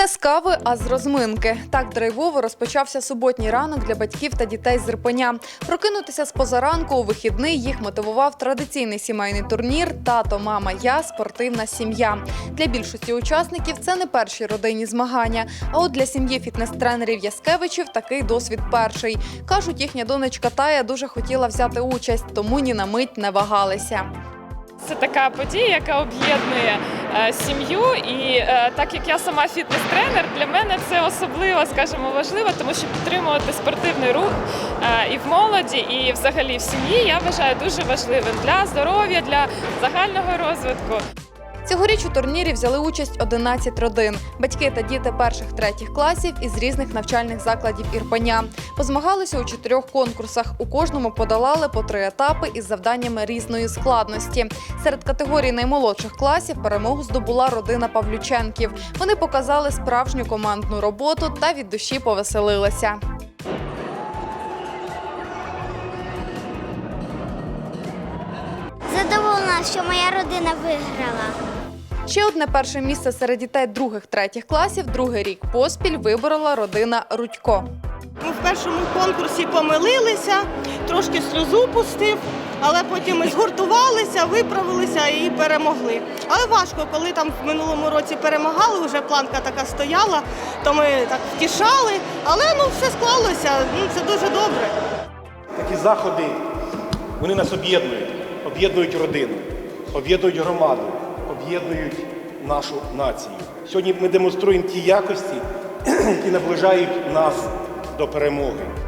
Не з кави, а з розминки. Так драйвово розпочався суботній ранок для батьків та дітей з Ірпеня. Прокинутися з позаранку у вихідний їх мотивував традиційний сімейний турнір Тато, мама, я спортивна сім'я. Для більшості учасників це не перші родинні змагання. А от для сім'ї фітнес-тренерів Яскевичів такий досвід перший. кажуть, їхня донечка Тая дуже хотіла взяти участь, тому ні на мить не вагалися. Це така подія, яка об'єднує сім'ю. І е, так як я сама фітнес-тренер, для мене це особливо, скажімо, важливо, тому що підтримувати спортивний рух е, і в молоді, і взагалі в сім'ї я вважаю дуже важливим для здоров'я, для загального розвитку. Цьогоріч у турнірі взяли участь 11 родин, батьки та діти перших третіх класів із різних навчальних закладів Ірпеня. Позмагалися у чотирьох конкурсах. У кожному подолали по три етапи із завданнями різної складності. Серед категорій наймолодших класів перемогу здобула родина Павлюченків. Вони показали справжню командну роботу та від душі повеселилися. Задоволена, що моя родина виграла. Ще одне перше місце серед дітей других третіх класів другий рік поспіль виборола родина Рудько. Ми в першому конкурсі помилилися, трошки сльозу пустив, але потім ми згуртувалися, виправилися і перемогли. Але важко, коли там в минулому році перемагали, вже планка така стояла, то ми так втішали, але ну все склалося. Ну це дуже добре. Такі заходи вони нас об'єднують, об'єднують родину, об'єднують громаду, об'єднують нашу націю. Сьогодні ми демонструємо ті якості, які наближають нас до перемоги.